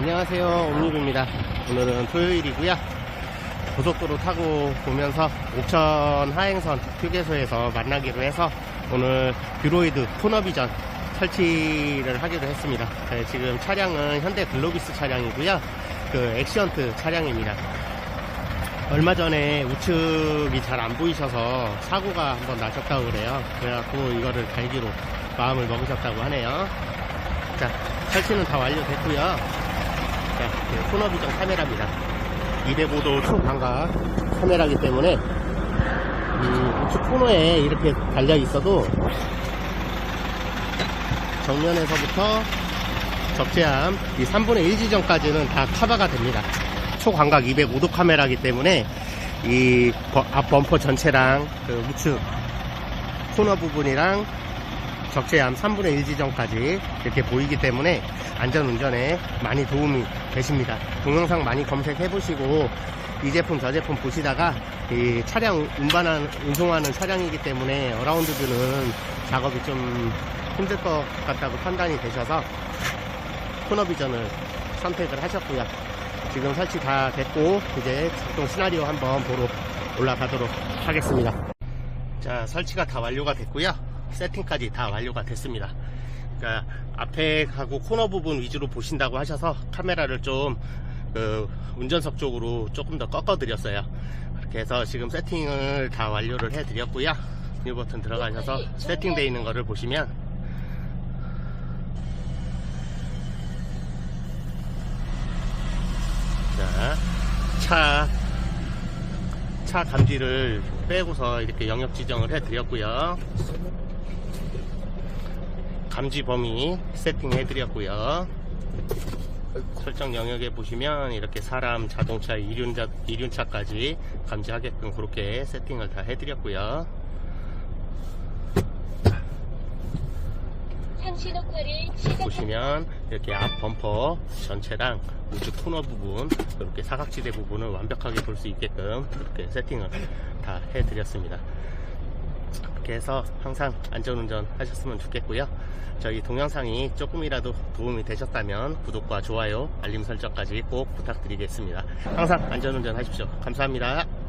안녕하세요. 옴니브입니다. 오늘은 토요일이고요. 고속도로 타고 보면서 옥천 하행선 휴게소에서 만나기로 해서 오늘 뷰로이드 코너비전 설치를 하기로 했습니다. 네, 지금 차량은 현대 글로비스 차량이고요. 그 액시언트 차량입니다. 얼마 전에 우측이 잘 안 보이셔서 사고가 한번 나셨다고 그래요. 그래갖고 이거를 달기로 마음을 먹으셨다고 하네요. 자 설치는 다 완료됐고요 자, 그 코너비전 카메라입니다. 205도 초광각 카메라기 때문에 이 우측 코너에 이렇게 달려 있어도 정면에서부터 적재함 이 3분의 1 지점까지는 다 커버가 됩니다. 초광각 205도 카메라기 때문에 이 버- 앞 범퍼 전체랑 그 우측 코너 부분이랑 적재함 3분의 1 지점까지 이렇게 보이기 때문에 안전운전에 많이 도움이 되십니다. 동영상 많이 검색해 보시고 이 제품 저 제품 보시다가 이 차량 운반한 운송하는 차량이기 때문에 어라운드 뷰는 작업이 좀 힘들 것 같다고 판단이 되셔서 코너비전을 선택을 하셨고요. 지금 설치 다 됐고 이제 작동 시나리오 한번 보러 올라가도록 하겠습니다. 자 설치가 다 완료가 됐고요 세팅까지 다 완료가 됐습니다. 그러니까 앞에 하고 코너 부분 위주로 보신다고 하셔서 카메라를 좀 그, 운전석 쪽으로 조금 더 꺾어 드렸어요. 그렇게 해서 지금 세팅을 다 완료를 해 드렸고요. 이 버튼 들어가셔서 세팅되어 있는 거를 보시면 자, 차 차 감지를 빼고서 이렇게 영역 지정을 해 드렸고요. 감지 범위 세팅해 드렸고요. 설정 영역에 보시면 이렇게 사람, 자동차, 이륜자, 이륜차까지 감지하게끔 그렇게 세팅을 다 해드렸고요. 보시면 이렇게 앞 범퍼 전체랑 우측 코너 부분 이렇게 사각지대 부분을 완벽하게 볼 수 있게끔 이렇게 세팅을 다 해드렸습니다. 그렇게 해서 항상 안전운전 하셨으면 좋겠고요. 저희 동영상이 조금이라도 도움이 되셨다면 구독과 좋아요, 알림 설정까지 꼭 부탁드리겠습니다. 항상 안전운전 하십시오. 감사합니다.